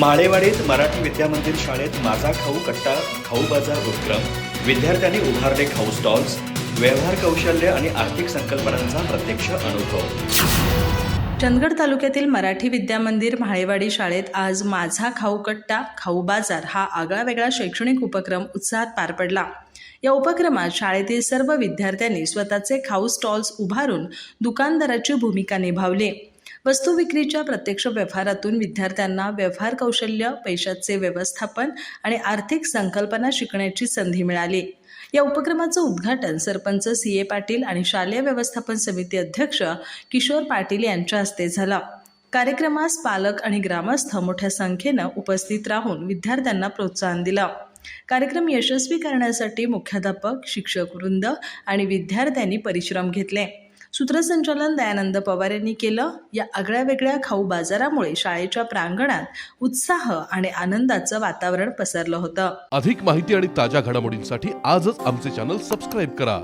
माळेवाडीत मराठी विद्यामंदिर शाळेत माझा खाऊ कट्टा खाऊ बाजार उपक्रम. विद्यार्थ्यांनी उभारले खाऊ स्टॉल्स व्यवहार कौशल्य आणि आर्थिक संकल्पनांचा प्रत्यक्ष अनुभव. चंदगड तालुक्यातील मराठी विद्यामंदिर म्हाळेवाडी शाळेत आज माझा खाऊ कट्टा खाऊ बाजार हा आगळावेगळा शैक्षणिक उपक्रम उत्साहात पार पडला. या उपक्रमात शाळेतील सर्व विद्यार्थ्यांनी स्वतःचे खाऊ स्टॉल्स उभारून दुकानदाराची भूमिका निभावली. वस्तू विक्रीच्या प्रत्यक्ष व्यवहारातून विद्यार्थ्यांना व्यवहार कौशल्य पैशाचे व्यवस्थापन आणि आर्थिक संकल्पना शिकण्याची संधी मिळाली. या उपक्रमाचं उद्घाटन सरपंच सी ए पाटील आणि शालेय व्यवस्थापन समिती अध्यक्ष किशोर पाटील यांच्या हस्ते झालं. कार्यक्रमास पालक आणि ग्रामस्थ मोठ्या संख्येनं उपस्थित राहून विद्यार्थ्यांना प्रोत्साहन दिलं. कार्यक्रम यशस्वी करण्यासाठी मुख्याध्यापक शिक्षक वृंद आणि विद्यार्थ्यांनी परिश्रम घेतले. सूत्रसंचालन दयानंद पवार यांनी केलं. या आगळ्या वेगळ्या खाऊ बाजारामुळे शाळेच्या प्रांगणात उत्साह आणि आनंदाचं वातावरण पसरलं होतं. अधिक माहिती आणि ताज्या घडामोडींसाठी आजच आमचे चॅनल सबस्क्राईब करा.